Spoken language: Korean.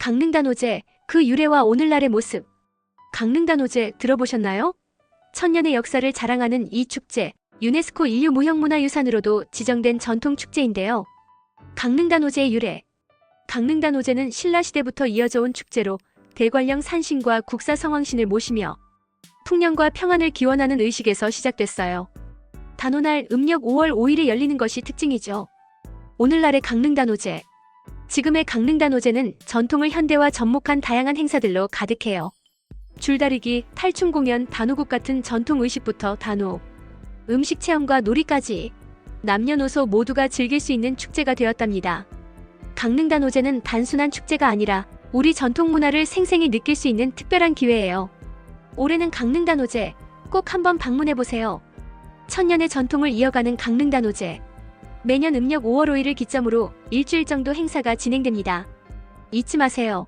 강릉단오제, 그 유래와 오늘날의 모습. 강릉단오제 들어보셨나요? 천년의 역사를 자랑하는 이 축제, 유네스코 인류 무형문화유산으로도 지정된 전통 축제인데요. 강릉단오제의 유래. 강릉단오제는 신라시대부터 이어져 온 축제로 대관령 산신과 국사 성왕신을 모시며 풍년과 평안을 기원하는 의식에서 시작됐어요. 단오날 음력 5월 5일에 열리는 것이 특징이죠. 오늘날의 강릉단오제. 지금의 강릉 단오제는 전통을 현대화 접목한 다양한 행사들로 가득해요. 줄다리기, 탈춤 공연, 단오곡 같은 전통 의식부터 단오, 음식 체험과 놀이까지 남녀노소 모두가 즐길 수 있는 축제가 되었답니다. 강릉 단오제는 단순한 축제가 아니라 우리 전통 문화를 생생히 느낄 수 있는 특별한 기회예요. 올해는 강릉 단오제 꼭 한번 방문해 보세요. 천년의 전통을 이어가는 강릉 단오제. 매년 음력 5월 5일을 기점으로 일주일 정도 행사가 진행됩니다. 잊지 마세요.